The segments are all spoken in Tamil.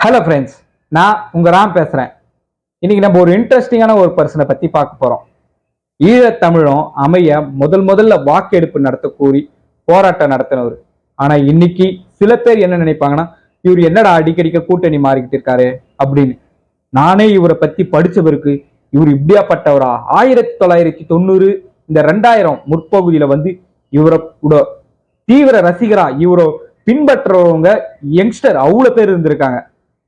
ஹலோ ஃப்ரெண்ட்ஸ் நான் உங்க ராம் பேசுறேன். இன்னைக்கு நம்ம ஒரு இன்ட்ரெஸ்டிங்கான ஒரு பர்சனை பத்தி பார்க்க போறோம். ஈழத்தமிழும் அமைய முதல் முதல்ல வாக்கெடுப்பு நடத்த கூறி போராட்டம் நடத்தினவர். ஆனா இன்னைக்கு சில பேர் என்ன நினைப்பாங்கன்னா இவர் என்னடா அடிக்கடிக்க கூட்டணி மாறிக்கிட்டு இருக்காரு? அப்படின்னு. நானே இவரை பத்தி படிச்சவருக்கு இவர் இப்படியாப்பட்டவரா? ஆயிரத்தி தொள்ளாயிரத்தி தொண்ணூறு இந்த ரெண்டாயிரம் முற்பகுதியில வந்து இவரோட தீவிர ரசிகரா இவரோ பின்பற்றுறவங்க யங்ஸ்டர் அவ்வளோ பேர் இருந்திருக்காங்க.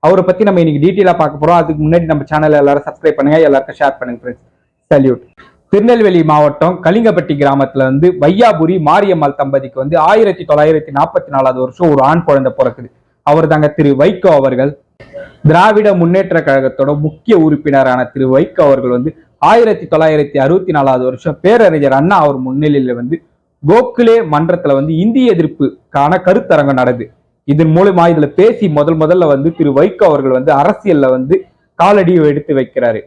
அவரை பத்தி நம்ம இன்னைக்கு டீட்டெயிலா பார்க்க போறோம். அதுக்கு முன்னாடி நம்ம சேனல் எல்லாரும் சப்ஸ்கிரைப் பண்ணுங்க. எல்லாருக்கும் ஷேர் பண்ணுங்க ஃப்ரெண்ட்ஸ் சல்யூட் திருநெல்வேலி மாவட்டம் கலிங்கப்பட்டி கிராமத்துல வந்து வையாபுரி மாரியம்மாள் தம்பதிக்கு வந்து ஆயிரத்தி தொள்ளாயிரத்தி நாற்பத்தி நாலாவது வருஷம் ஒரு ஆண் குழந்தை பிறக்குது. அவர் தாங்க திரு வைகோ அவர்கள். திராவிட முன்னேற்ற கழகத்தோட முக்கிய உறுப்பினரான திரு வைகோ அவர்கள் வந்து ஆயிரத்தி தொள்ளாயிரத்தி அறுபத்தி நாலாவது வருஷம் பேரறிஞர் அண்ணா அவர் முன்னிலையில வந்து கோகுலே மன்றத்துல வந்து இந்திய எதிர்ப்புக்கான கருத்தரங்கம் நடக்குது. இதன் மூலமா இதுல பேசி முதல் முதல்ல வந்து திரு வைகோ அவர்கள் வந்து அரசியல்ல வந்து காலடி எடுத்து வைக்கிறாரு.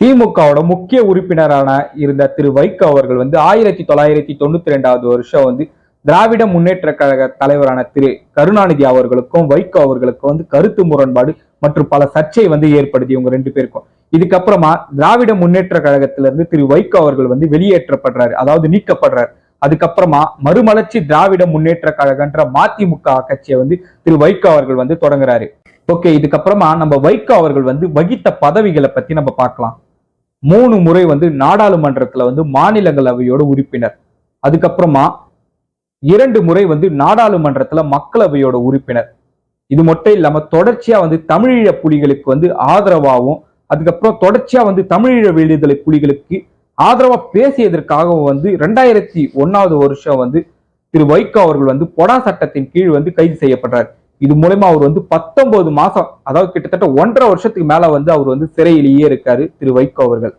திமுகவோட முக்கிய உறுப்பினரான இருந்த திரு வைகோ அவர்கள் வந்து ஆயிரத்தி தொள்ளாயிரத்தி தொண்ணூத்தி ரெண்டாவது வருஷம் வந்து திராவிட முன்னேற்ற கழக தலைவரான திரு கருணாநிதி அவர்களுக்கும் வைகோ அவர்களுக்கும் வந்து கருத்து முரண்பாடு மற்றும் பல சர்ச்சை வந்து ஏற்படுத்தி இவங்க ரெண்டு பேருக்கும். இதுக்கப்புறமா திராவிட முன்னேற்ற கழகத்திலிருந்து திரு வைகோ அவர்கள் வந்து வெளியேற்றப்படுறாரு. அதாவது நீக்கப்படுறாரு. அதுக்கப்புறமா மறுமலர்ச்சி திராவிட முன்னேற்ற கழகன்ற மதிமுக கட்சியை வந்து திரு வைகோ அவர்கள் வந்து தொடங்குறாரு. ஓகே இதுக்கப்புறமா நம்ம வைகோ அவர்கள் வந்து வகித்த பதவிகளை பத்தி நம்ம பார்க்கலாம். மூணு முறை வந்து நாடாளுமன்றத்துல வந்து மாநிலங்களவையோட உறுப்பினர். அதுக்கப்புறமா இரண்டு முறை வந்து நாடாளுமன்றத்துல மக்களவையோட உறுப்பினர். இது மட்டும் இல்லாம தொடர்ச்சியா வந்து தமிழீழ புலிகளுக்கு வந்து ஆதரவாகவும் அதுக்கப்புறம் தொடர்ச்சியா வந்து தமிழீழ விடுதலை புலிகளுக்கு ஆதரவா பேசியதற்காகவும் வந்து ரெண்டாயிரத்தி ஒன்னாவது வருஷம் வந்து திரு வைகோ அவர்கள் வந்து பொடா சட்டத்தின் கீழ் வந்து கைது செய்யப்படுறார். இது மூலயமா அவர் வந்து பத்தொன்பது மாசம் அதாவது கிட்டத்தட்ட ஒன்றரை வருஷத்துக்கு மேல வந்து அவர் வந்து சிறையிலேயே இருக்காரு திரு வைகோ அவர்கள்.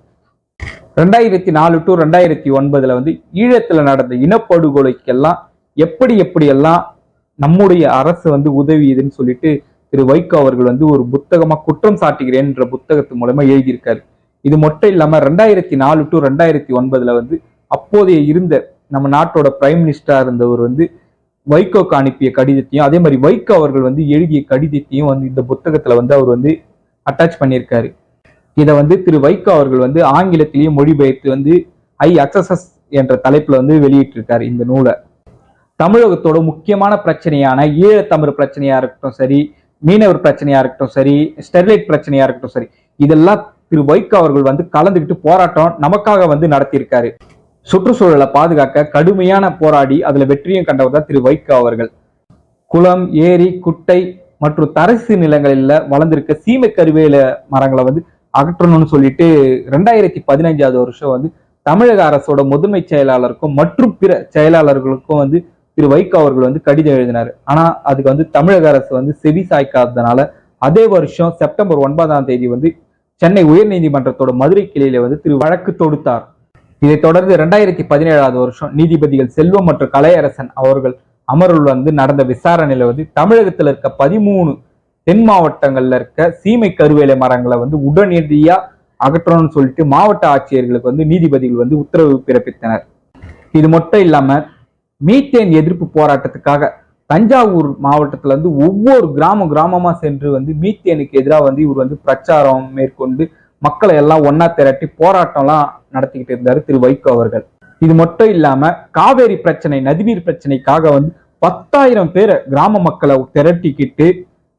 ரெண்டாயிரத்தி நாலு டு ரெண்டாயிரத்தி ஒன்பதுல வந்து ஈழத்துல நடந்த இனப்படுகொலைக்கெல்லாம் எப்படி எப்படியெல்லாம் நம்முடைய அரசு வந்து உதவியதுன்னு சொல்லிட்டு திரு வைகோ அவர்கள் வந்து ஒரு புத்தகமா குற்றம் சாட்டுகிறேன்ற புத்தகத்து மூலமா எழுதியிருக்காரு. இது மட்டும் இல்லாம ரெண்டாயிரத்தி நாலு டு ரெண்டாயிரத்தி ஒன்பதுல வந்து அப்போதைய இருந்த நம்ம நாட்டோட பிரைம் மினிஸ்டரா இருந்தவர் வந்து வைகோக்கு அனுப்பிய கடிதத்தையும் அதே மாதிரி வைகோ அவர்கள் வந்து எழுதிய கடிதத்தையும் வந்து இந்த புத்தகத்துல வந்து அவர் வந்து அட்டாச் பண்ணியிருக்காரு. இதை வந்து திரு வைகோ அவர்கள் வந்து ஆங்கிலத்திலேயே மொழிபெயர்த்து வந்து ஐ அக்சசஸ் என்ற தலைப்புல வந்து வெளியிட்டிருக்காரு இந்த நூலை. தமிழகத்தோட முக்கியமான பிரச்சனையான ஈழத்தமிழ் பிரச்சனையா இருக்கட்டும் சரி மீனவர் பிரச்சனையா இருக்கட்டும் சரி ஸ்டெர்லைட் பிரச்சனையா இருக்கட்டும் சரி இதெல்லாம் திரு வைகோ அவர்கள் வந்து கலந்துக்கிட்டு போராட்டம் நமக்காக வந்து நடத்தியிருக்காரு. சுற்றுச்சூழலை பாதுகாக்க கடுமையான போராடி அதுல வெற்றியும் கண்டவர் தான் திரு வைகோ அவர்கள். குளம் ஏரி குட்டை மற்றும் தரசு நிலங்களில் வளர்ந்திருக்க சீமை கருவேல மரங்களை வந்து அகற்றணும்னு சொல்லிட்டு ரெண்டாயிரத்தி பதினஞ்சாவது வருஷம் வந்து தமிழக அரசோட முதன்மை செயலாளருக்கும் மற்றும் பிற செயலாளர்களுக்கும் வந்து திரு வைகோ அவர்கள் வந்து கடிதம் எழுதினார். ஆனா அதுக்கு வந்து தமிழக அரசு வந்து செவி சாய்க்காததுனால அதே வருஷம் செப்டம்பர் ஒன்பதாம் தேதி வந்து சென்னை உயர்நீதிமன்றத்தோட மதுரை கிளையில வந்து திரு வழக்கு தொடுத்தார். இதைத் தொடர்ந்து ரெண்டாயிரத்தி பதினேழாவது வருஷம் நீதிபதிகள் செல்வம் மற்றும் கலையரசன் அவர்கள் அமர்வில் வந்து நடந்த விசாரணையில வந்து தமிழகத்தில் இருக்க பதிமூணு தென் மாவட்டங்கள்ல இருக்க சீமை கருவேலை மரங்களை வந்து உடனடியா அகற்றணும்னு சொல்லிட்டு மாவட்ட ஆட்சியர்களுக்கு வந்து நீதிபதிகள் வந்து உத்தரவு பிறப்பித்தனர். இது மட்டும் இல்லாம மீத்தேன் எதிர்ப்பு போராட்டத்துக்காக தஞ்சாவூர் மாவட்டத்துல வந்து ஒவ்வொரு கிராம கிராமமா சென்று வந்து மீத்தேனுக்கு எதிராக வந்து இவர் வந்து பிரச்சாரம் மேற்கொண்டு மக்களை எல்லாம் ஒன்னா திரட்டி போராட்டம்லாம் நடத்திக்கிட்டு இருந்தாரு திரு வைகோ அவர்கள். இது மட்டும் இல்லாம காவேரி பிரச்சனை நதிநீர் பிரச்சனைக்காக வந்து பத்தாயிரம் பேரை கிராம மக்களை திரட்டிக்கிட்டு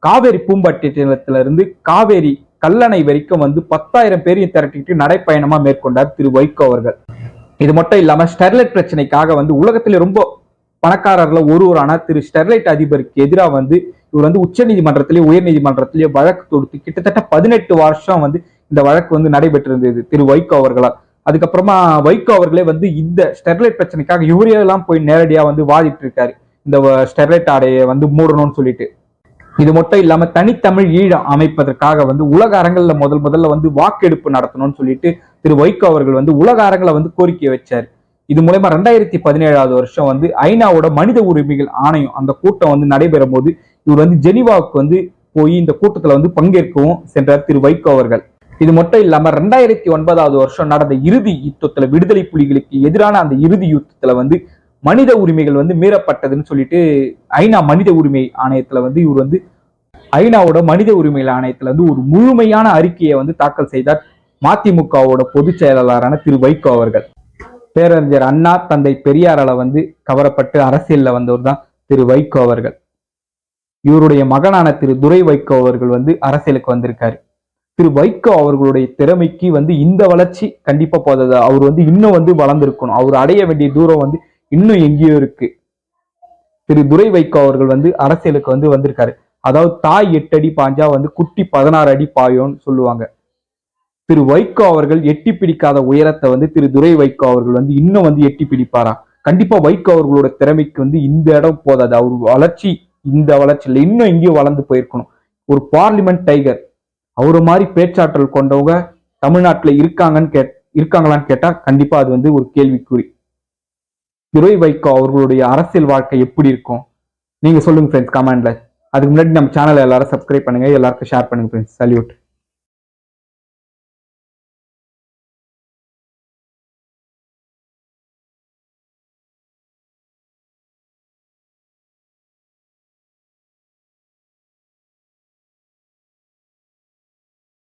காவேரி பூம்பாட்டியத்துல இருந்து காவேரி கல்லணை வரைக்கும் வந்து பத்தாயிரம் பேரையும் திரட்டிக்கிட்டு நடைப்பயணமா மேற்கொண்டார் திரு வைகோ அவர்கள். இது மட்டும் இல்லாம ஸ்டெர்லைட் பிரச்சனைக்காக வந்து உலகத்திலே ரொம்ப பணக்காரர்ல ஒருவரான திரு ஸ்டெர்லைட் அதிபருக்கு எதிராக வந்து இவர் வந்து உச்ச நீதிமன்றத்திலேயே உயர் நீதிமன்றத்திலேயே வழக்கு தொடுத்து கிட்டத்தட்ட பதினெட்டு வருஷம் வந்து இந்த வழக்கு வந்து நடைபெற்றிருந்தது திரு வைகோ அவர்களால். அதுக்கப்புறமா வைகோ அவர்களே வந்து இந்த ஸ்டெர்லைட் பிரச்சனைக்காக இவரையெல்லாம் போய் நேரடியா வந்து வாதிட்டு இருக்காரு இந்த ஸ்டெர்லைட் ஆடையை வந்து மூடணும்னு சொல்லிட்டு. இது மட்டும் இல்லாம தனித்தமிழ் ஈழம் அமைப்பதற்காக வந்து உலக அரங்கில் முதல் முதல்ல வந்து வாக்கெடுப்பு நடத்தணும்னு சொல்லிட்டு திரு வைகோ அவர்கள் வந்து உலக அரங்கில வந்து கோரிக்கை வச்சாரு. இது மூலயமா ரெண்டாயிரத்தி பதினேழாவது வருஷம் வந்து ஐநாவோட மனித உரிமைகள் ஆணையம் அந்த கூட்டம் வந்து நடைபெறும் போது இவர் வந்து ஜெனீவாவுக்கு வந்து போய் இந்த கூட்டத்துல வந்து பங்கேற்கவும் சென்றார் திரு வைகோ அவர்கள். இது மட்டும் இல்லாம ரெண்டாயிரத்தி ஒன்பதாவது வருஷம் நடந்த இறுதி யுத்தத்துல விடுதலை புலிகளுக்கு எதிரான அந்த இறுதி யுத்தத்துல வந்து மனித உரிமைகள் வந்து மீறப்பட்டதுன்னு சொல்லிட்டு ஐநா மனித உரிமை ஆணையத்துல வந்து இவர் வந்து ஐநாவோட மனித உரிமைகள் ஆணையத்துல வந்து ஒரு முழுமையான அறிக்கையை வந்து தாக்கல் செய்தார். மதிமுகவோட பொதுச் செயலாளரான திரு வைகோ அவர்கள். பேரறிஞர் அண்ணா தந்தை பெரியாரால வந்து கவரப்பட்டு அரசியல்ல வந்தவர் தான் திரு வைகோ அவர்கள். இவருடைய மகனான திரு துரை வைகோ அவர்கள் வந்து அரசியலுக்கு வந்திருக்காரு. திரு வைகோ அவர்களுடைய திறமைக்கு வந்து இந்த வளர்ச்சி கண்டிப்பா போதாது. அவர் வந்து இன்னும் வந்து வளர்ந்திருக்கணும். அவர் அடைய வேண்டிய தூரம் வந்து இன்னும் எங்கேயோ இருக்கு. திரு துரை வைகோ அவர்கள் வந்து அரசியலுக்கு வந்து வந்திருக்காரு. அதாவது தாய் எட்டு அடி பாஞ்சா வந்து குட்டி பதினாறு அடி பாயோன்னு சொல்லுவாங்க. திரு வைகோ அவர்கள் எட்டி பிடிக்காத உயரத்தை வந்து திரு துரை வைகோ அவர்கள் வந்து இன்னும் வந்து எட்டி பிடிப்பாரா? கண்டிப்பா வைகோ அவர்களோட திறமைக்கு வந்து இந்த இடம் போதாது. அவர் வளர்ச்சி இந்த வளர்ச்சியில் இன்னும் எங்கேயோ வளர்ந்து போயிருக்கணும். ஒரு பார்லிமெண்ட் டைகர். அவரை மாதிரி பேச்சாற்றல் கொண்டவங்க தமிழ்நாட்டில் இருக்காங்கன்னு கே இருக்காங்களான்னு கேட்டா கண்டிப்பா அது வந்து ஒரு கேள்விக்குறி. துரை வைகோ அவர்களுடைய அரசியல் வாழ்க்கை எப்படி இருக்கும்? நீங்க சொல்லுங்க ஃப்ரெண்ட்ஸ் கமெண்ட்ல அதுக்கு முன்னாடி நம்ம சேனலை எல்லாரும் சப்ஸ்கிரைப் பண்ணுங்க. எல்லாருக்கும் ஷேர் பண்ணுங்க ஃப்ரெண்ட்ஸ் சல்யூட்